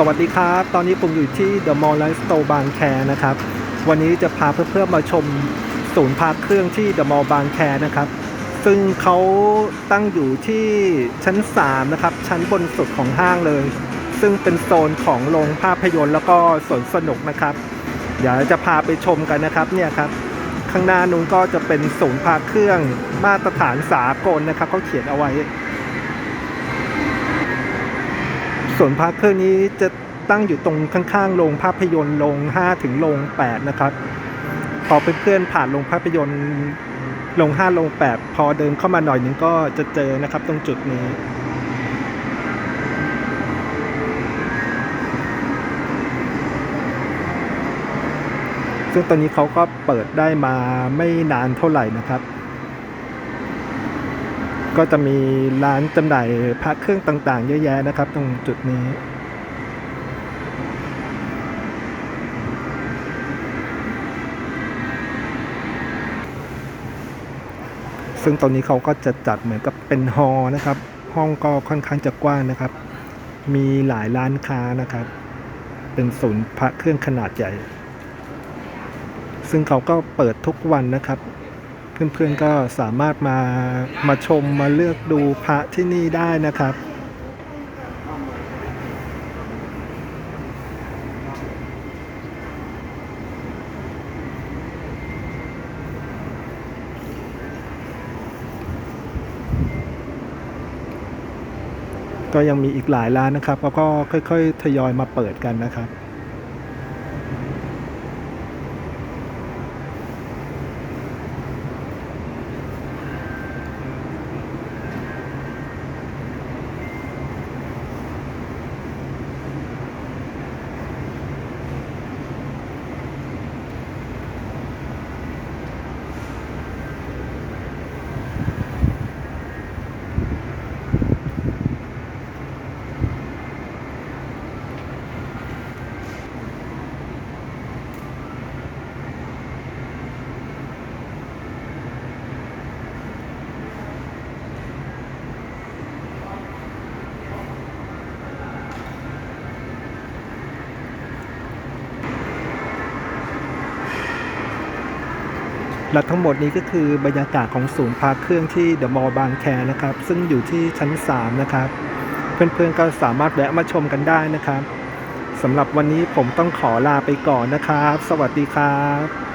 สวัสดีครับ ตอนนี้ผมอยู่ที่ The Mall Life Store บางแคนะครับ วันนี้จะพาเพื่อนๆมาชมศูนย์พักเครื่องที่ The Mall บางแคนะครับ ซึ่งเขาตั้งอยู่ที่ชั้น 3 นะครับ ชั้นบนสุดของห้างเลย ซึ่งเป็นโซนของโรงภาพยนตร์แล้วก็สวนสนุกนะครับ เดี๋ยวจะพาไปชมกันนะครับเนี่ยครับ ข้างหน้านู้นก็จะเป็นศูนย์พักเครื่องมาตรฐานสากลนะครับเขาเขียนเอาไว้ ส่วนพระเครื่องนี้จะตั้งอยู่ตรงข้างๆโรงภาพยนตร์โรง5ถึงโรง8นะครับพอเพื่อนๆผ่านโรงภาพยนตร์โรง5โรง8พอเดินเข้ามาหน่อยนึงก็จะเจอนะครับตรงจุดนี้ซึ่งตอนนี้เขาก็เปิดได้มาไม่นานเท่าไหร่นะครับ ก็จะมีร้านจำหน่ายพระเครื่องต่างๆ เยอะแยะนะครับ ตรงจุดนี้ซึ่งตรงนี้เขาก็จะจัดเหมือนกับเป็นฮอลนะครับ ห้องก็ค่อนข้างจะกว้างนะครับ มีหลายร้านค้านะครับ เป็นศูนย์พระเครื่องขนาดใหญ่ ซึ่งเขาก็เปิดทุกวันนะครับ เพื่อนๆก็สามารถมามาชมมาเลือกดูพระที่นี่ได้นะครับก็ยังมีอีกหลายร้านนะครับแล้วก็ค่อยๆ ทยอยมาเปิดกันนะครับ และทั้งหมดนี้ก็คือบรรยากาศของศูนย์พักเครื่องที่เดอะมอลล์บางแคนะครับ ซึ่งอยู่ที่ชั้น 3 นะครับ เพื่อนๆก็สามารถแวะมาชมกันได้นะครับสำหรับวันนี้ผมต้องขอลาไปก่อนนะครับ สวัสดีครับ